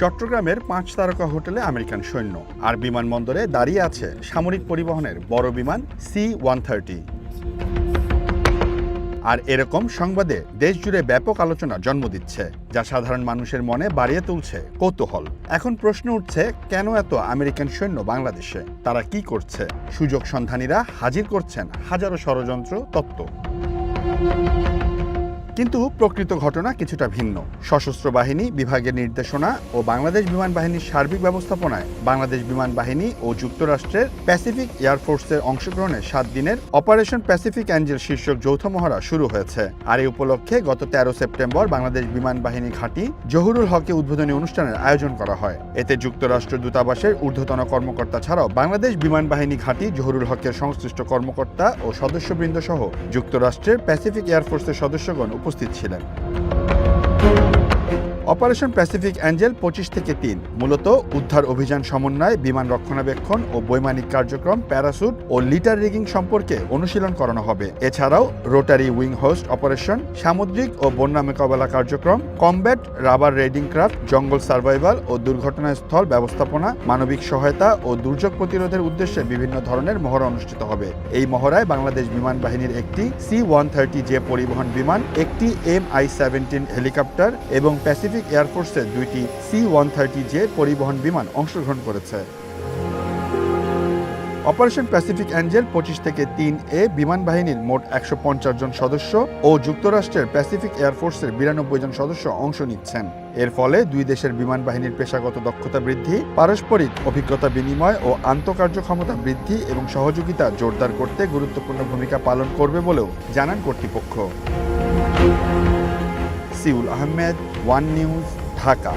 চট্টগ্রামের পাঁচ তারকা হোটেলে আমেরিকান সৈন্য। আর বিমানবন্দরে দাঁড়িয়ে আছে সামরিক পরিবহনের বড় বিমান সি ওয়ান থার্টি। আর এরকম সংবাদে দেশ জুড়ে ব্যাপক আলোচনা জন্ম দিচ্ছে, যা সাধারণ মানুষের মনে বাড়িয়ে তুলছে কৌতূহল। এখন প্রশ্ন উঠছে, কেন এত আমেরিকান সৈন্য বাংলাদেশে? তারা কি করছে? সুযোগ সন্ধানীরা হাজির করছেন হাজারো ষড়যন্ত্র তত্ত্ব। কিন্তু প্রকৃত ঘটনা কিছুটা ভিন্ন। সশস্ত্র বাহিনী, বিভাগের নির্দেশনা ও বাংলাদেশ বিমান বাহিনীর সার্বিক ব্যবস্থাপনায় বাংলাদেশ বিমান বাহিনী ও যুক্তরাষ্ট্রের প্যাসিফিক এয়ারফোর্সের অংশগ্রহণে সাত দিনের অপারেশন প্যাসিফিক অ্যাঞ্জেল শীর্ষক যৌথ মহড়া শুরু হয়েছে। আর এই উপলক্ষে গত তেরো সেপ্টেম্বর বাংলাদেশ বিমান বাহিনী ঘাঁটি জহুরুল হকে উদ্বোধনী অনুষ্ঠানের আয়োজন করা হয়। এতে যুক্তরাষ্ট্র দূতাবাসের ঊর্ধ্বতন কর্মকর্তা ছাড়াও বাংলাদেশ বিমান বাহিনী ঘাঁটি জহুরুল হকের সংশ্লিষ্ট কর্মকর্তা ও সদস্যবৃন্দ সহ যুক্তরাষ্ট্রের প্যাসিফিক এয়ারফোর্সের সদস্যগণ উপস্থিত ছিলেন। অপারেশন প্যাসিফিক অ্যাঞ্জেল পঁচিশ থেকে তিন। মূলত উদ্ধার অভিযান সমন্বয় বিমান রক্ষণাবেক্ষণ ও বৈমানিক কার্যক্রম, প্যারাসুট ও লিটার রিগিং সম্পর্কে অনুশীলন করানো হবে। এছাড়াও রোটারি উইং হোস্ট অপারেশন, সামুদ্রিক ও বন্যা মোকাবেলা কার্যক্রম, কমব্যাট, রাবার রেডিং ক্রাফট, জঙ্গল সার্ভাইভাল ও দুর্ঘটনাস্থল ব্যবস্থাপনা, মানবিক সহায়তা ও দুর্যোগ প্রতিরোধের উদ্দেশ্যে বিভিন্ন ধরনের মহড়া অনুষ্ঠিত হবে। এই মহড়ায় বাংলাদেশ বিমান বাহিনীর একটি সি ওয়ান থার্টি জে পরিবহন বিমান, একটি এম আই সেভেন্টিন হেলিকপ্টার এবং প্যাসিফিক এয়ারফোর্সের দুইটি সি ওয়ান থার্টি জে পরিবহন বিমান অংশগ্রহণ করেছে। অপারেশন প্যাসিফিক অ্যাঞ্জেল পঁচিশ থেকে তিন এ বিমান বাহিনীর মোট একশো পঞ্চাশ জন সদস্য ও যুক্তরাষ্ট্রের প্যাসিফিক এয়ারফোর্সের বিরানব্বই জন সদস্য অংশ নিচ্ছেন। এর ফলে দুই দেশের বিমান বাহিনীর পেশাগত দক্ষতা বৃদ্ধি, পারস্পরিক অভিজ্ঞতা বিনিময় ও আন্তঃকার্য ক্ষমতা বৃদ্ধি এবং সহযোগিতা জোরদার করতে গুরুত্বপূর্ণ ভূমিকা পালন করবে বলেও জানান কর্তৃপক্ষ। সিউল আহমেদ ওয়ান নিউজ ঢাকা